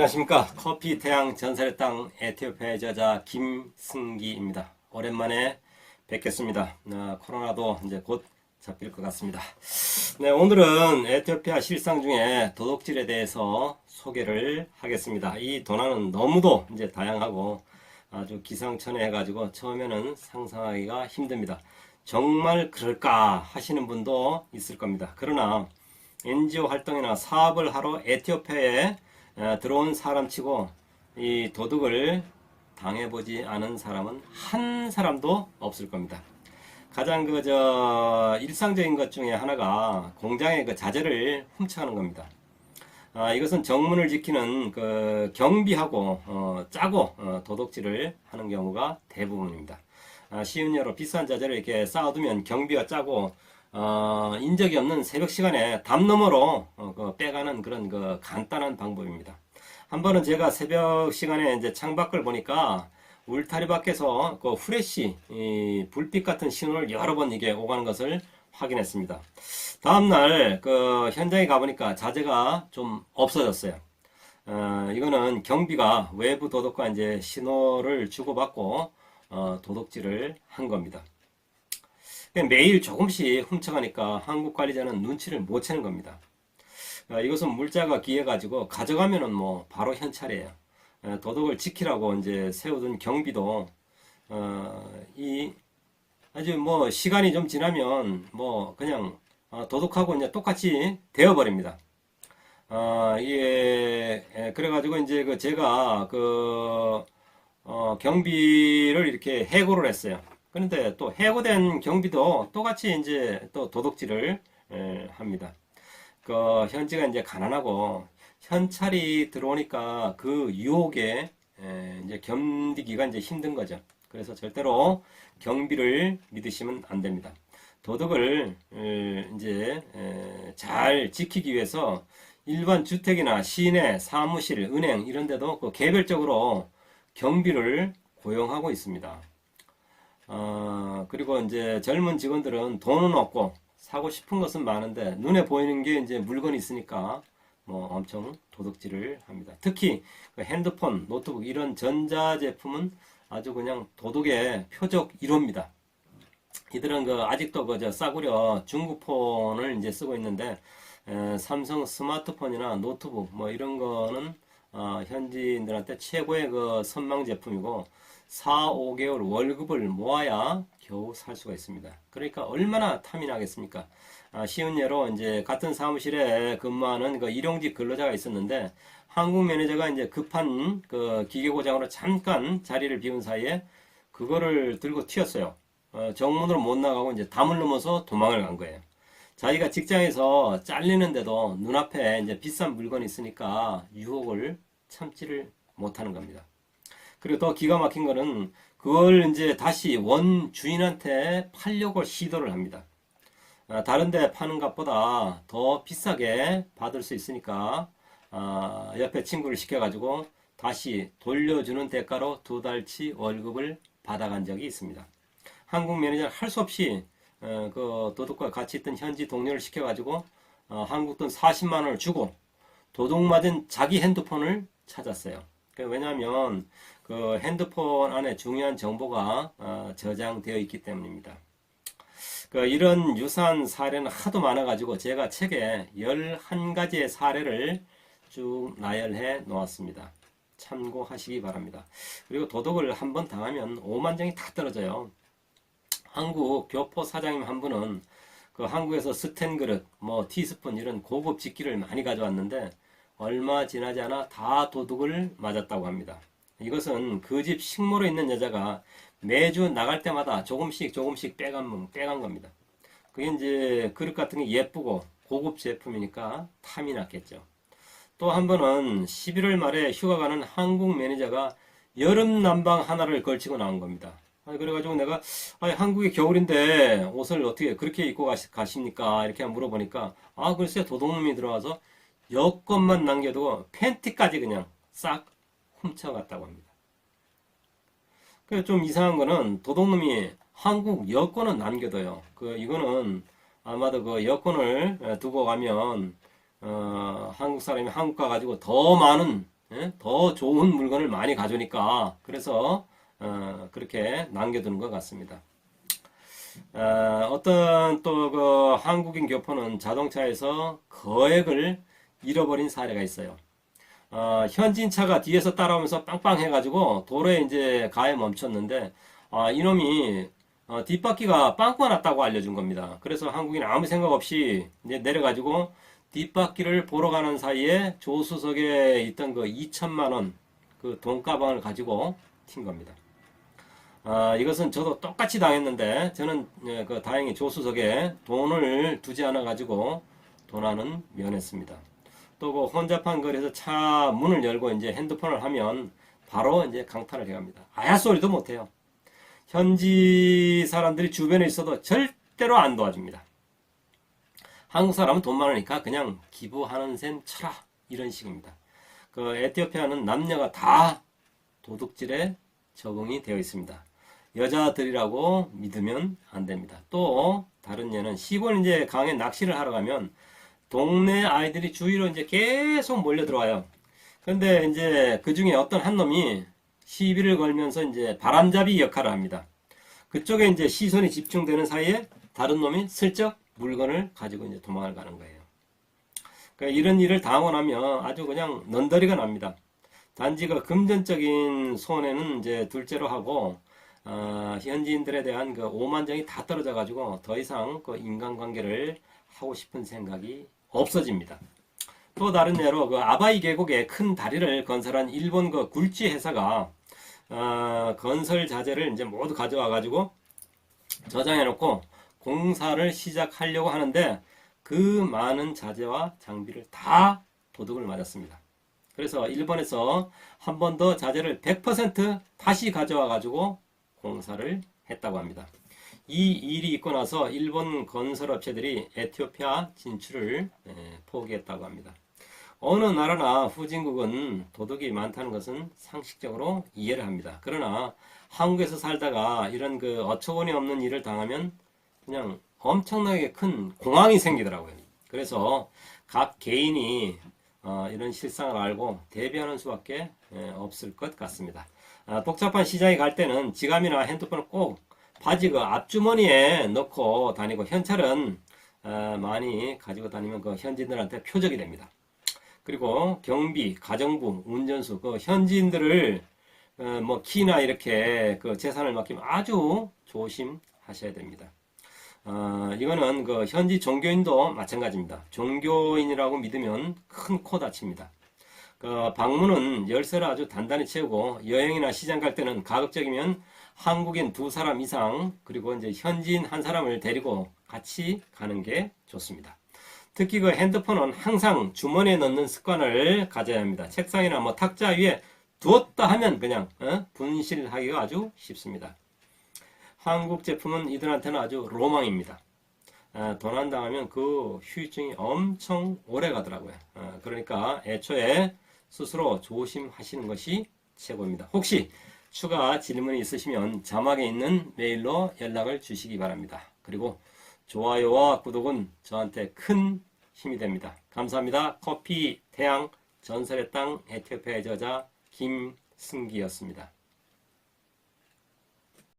안녕하십니까 커피 태양 전설의 땅 에티오피아의 저자 김승기입니다. 오랜만에 뵙겠습니다. 어, 코로나도 이제 곧 잡힐 것 같습니다. 네 오늘은 에티오피아 실상 중에 도둑질에 대해서 소개를 하겠습니다. 이 도난은 너무도 이제 다양하고 아주 기상천외해 가지고 처음에는 상상하기가 힘듭니다. 정말 그럴까 하시는 분도 있을 겁니다. 그러나 NGO 활동이나 사업을 하러 에티오피아에 어, 들어온 사람치고 이 도둑을 당해보지 않은 사람은 한 사람도 없을 겁니다. 가장 그 저 일상적인 것 중에 하나가 공장의 그 자재를 훔쳐가는 겁니다. 아, 이것은 정문을 지키는 그 경비하고 어, 짜고 어, 도둑질을 하는 경우가 대부분입니다. 아, 쉬운 예로 비싼 자재를 이렇게 쌓아두면 경비가 짜고 어, 인적이 없는 새벽 시간에 담 너머로 어, 그 빼가는 그런 그 간단한 방법입니다. 한 번은 제가 새벽 시간에 이제 창밖을 보니까 울타리 밖에서 그 후레쉬 이 불빛 같은 신호를 여러 번 이게 오가는 것을 확인했습니다. 다음날 그 현장에 가보니까 자재가 좀 없어졌어요. 어, 이거는 경비가 외부 도둑과 이제 신호를 주고받고 어, 도둑질을 한 겁니다. 매일 조금씩 훔쳐가니까 한국 관리자는 눈치를 못 채는 겁니다. 어, 이것은 물자가 귀해가지고 가져가면은 뭐 바로 현찰이에요. 어, 도덕을 지키라고 이제 세우던 경비도 어, 이 아주 뭐 시간이 좀 지나면 뭐 그냥 어, 도둑하고 이제 똑같이 되어 버립니다. 어, 이게 예, 그래가지고 이제 그 제가 그 어, 경비를 이렇게 해고를 했어요. 그런데 또 해고된 경비도 똑같이 이제 또 도둑질을 에, 합니다. 그 현지가 이제 가난하고 현찰이 들어오니까 그 유혹에 에, 이제 견디기가 이제 힘든 거죠. 그래서 절대로 경비를 믿으시면 안 됩니다. 도덕을 에, 이제 에, 잘 지키기 위해서 일반 주택이나 시내, 사무실, 은행 이런 데도 그 개별적으로 경비를 고용하고 있습니다. 어, 그리고 이제 젊은 직원들은 돈은 없고 사고 싶은 것은 많은데 눈에 보이는 게 이제 물건이 있으니까 뭐 엄청 도둑질을 합니다. 특히 그 핸드폰, 노트북 이런 전자 제품은 아주 그냥 도둑의 표적 1호입니다. 이들은 그 아직도 그저 싸구려 중국 폰을 이제 쓰고 있는데 에, 삼성 스마트폰이나 노트북 뭐 이런 거는 어, 현지인들한테 최고의 그 선망 제품이고 4, 5개월 월급을 모아야 겨우 살 수가 있습니다. 그러니까 얼마나 탐이 나겠습니까? 아, 쉬운 예로 이제 같은 사무실에 근무하는 그 일용직 근로자가 있었는데 한국 매니저가 이제 급한 그 기계 고장으로 잠깐 자리를 비운 사이에 그거를 들고 튀었어요. 어, 정문으로 못 나가고 이제 담을 넘어서 도망을 간 거예요. 자기가 직장에서 잘리는데도 눈앞에 이제 비싼 물건이 있으니까 유혹을 참지를 못하는 겁니다. 그리고 더 기가 막힌 거는 그걸 이제 다시 원 주인한테 팔려고 시도를 합니다. 아, 다른데 파는 값보다 더 비싸게 받을 수 있으니까 아, 옆에 친구를 시켜가지고 다시 돌려주는 대가로 두 달치 월급을 받아간 적이 있습니다. 한국 매니저는 할 수 없이 어, 그 도둑과 같이 있던 현지 동료를 시켜가지고 어, 한국 돈 40만 원을 주고 도둑 맞은 자기 핸드폰을 찾았어요. 그 왜냐하면 그 핸드폰 안에 중요한 정보가 어, 저장되어 있기 때문입니다. 그 이런 유사한 사례는 하도 많아가지고 제가 책에 11가지의 사례를 쭉 나열해 놓았습니다. 참고하시기 바랍니다. 그리고 도둑을 한 번 당하면 5만 정이 다 떨어져요. 한국 교포 사장님 한 분은 그 한국에서 스텐 그릇, 뭐 티스푼 이런 고급 직기를 많이 가져왔는데 얼마 지나지 않아 다 도둑을 맞았다고 합니다. 이것은 그 집 식모로 있는 여자가 매주 나갈 때마다 조금씩 조금씩 빼간, 빼간 겁니다. 그게 이제 그릇 같은 게 예쁘고 고급 제품이니까 탐이 났겠죠. 또 한 번은 11월 말에 휴가 가는 한국 매니저가 여름 난방 하나를 걸치고 나온 겁니다. 아니, 그래가지고 내가 아니, 한국이 겨울인데 옷을 어떻게 그렇게 입고 가시, 가십니까? 이렇게 물어보니까 아 글쎄 도둑놈이 들어와서 여권만 남겨두고 팬티까지 그냥 싹 훔쳐갔다고 합니다. 그좀 이상한 거는 도둑놈이 한국 여권은 남겨둬요. 그 이거는 아마도 그 여권을 두고 가면 어, 한국 사람이 한국 가가지고 더 많은 예? 더 좋은 물건을 많이 가져오니까 그래서 어, 그렇게 남겨두는 것 같습니다. 어, 어떤 또 그 한국인 교포는 자동차에서 거액을 잃어버린 사례가 있어요. 어, 현진 차가 뒤에서 따라오면서 빵빵 해가지고 도로에 이제 가에 멈췄는데 아, 이놈이 어, 뒷바퀴가 빵꾸가 났다고 알려준 겁니다. 그래서 한국인 아무 생각 없이 이제 내려가지고 뒷바퀴를 보러 가는 사이에 조수석에 있던 그 2천만 원그 돈가방을 가지고 튄 겁니다. 아, 이것은 저도 똑같이 당했는데 저는 예, 그 다행히 조수석에 돈을 두지 않아 가지고 도난은 면했습니다. 또그 혼잡한 거리에서 차 문을 열고 이제 핸드폰을 하면 바로 이제 강탈을 해갑니다. 아야 소리도 못 해요. 현지 사람들이 주변에 있어도 절대로 안 도와줍니다. 한국 사람은 돈 많으니까 그냥 기부하는 셈 쳐라 이런 식입니다. 그 에티오피아는 남녀가 다 도둑질에 적응이 되어 있습니다. 여자들이라고 믿으면 안 됩니다. 또 다른 예는 시골 이제 강에 낚시를 하러 가면 동네 아이들이 주위로 이제 계속 몰려 들어와요. 근데 이제 그 중에 어떤 한 놈이 시비를 걸면서 이제 바람잡이 역할을 합니다. 그쪽에 이제 시선이 집중되는 사이에 다른 놈이 슬쩍 물건을 가지고 이제 도망을 가는 거예요. 그러니까 이런 일을 나면 아주 그냥 넌더리가 납니다. 단지 그 금전적인 손해는 이제 둘째로 하고 어, 현지인들에 대한 그 오만정이 다 떨어져 가지고 더 이상 그 인간관계를 하고 싶은 생각이 없어집니다. 또 다른 예로 그 아바이 계곡에 큰 다리를 건설한 일본 그 굴지 회사가 어, 건설 자재를 이제 모두 가져와 가지고 저장해 놓고 공사를 시작하려고 하는데 그 많은 자재와 장비를 다 도둑을 맞았습니다. 그래서 일본에서 한 번 더 자재를 100% 다시 가져와 가지고 공사를 했다고 합니다. 이 일이 있고 나서 일본 건설업체들이 에티오피아 진출을 에, 포기했다고 합니다. 어느 나라나 후진국은 도둑이 많다는 것은 상식적으로 이해를 합니다. 그러나 한국에서 살다가 이런 그 어처구니 없는 일을 당하면 그냥 엄청나게 큰 공황이 생기더라고요. 그래서 각 개인이 어, 이런 실상을 알고 대비하는 수밖에 에, 없을 것 같습니다. 아, 복잡한 시장에 갈 때는 지갑이나 핸드폰을 꼭 바지 그 앞주머니에 넣고 다니고 현찰은 아, 많이 가지고 다니면 그 현지인들한테 표적이 됩니다. 그리고 경비, 가정부, 운전수 그 현지인들을 어, 뭐 키나 이렇게 그 재산을 맡기면 아주 조심하셔야 됩니다. 어, 이거는 그 현지 종교인도 마찬가지입니다. 종교인이라고 믿으면 큰 코 다칩니다. 그 방문은 열쇠를 아주 단단히 채우고 여행이나 시장 갈 때는 가급적이면 한국인 두 사람 이상 그리고 이제 현지인 한 사람을 데리고 같이 가는 게 좋습니다. 특히 그 핸드폰은 항상 주머니에 넣는 습관을 가져야 합니다. 책상이나 뭐 탁자 위에 두었다 하면 그냥 어? 분실하기가 아주 쉽습니다. 한국 제품은 이들한테는 아주 로망입니다. 아, 도난당하면 그 후유증이 엄청 오래 가더라고요. 아, 그러니까 애초에 스스로 조심하시는 것이 최고입니다. 혹시 추가 질문이 있으시면 자막에 있는 메일로 연락을 주시기 바랍니다. 그리고 좋아요와 구독은 저한테 큰 힘이 됩니다. 감사합니다. 커피 태양 전설의 땅 에티오피아의 저자 김승기였습니다.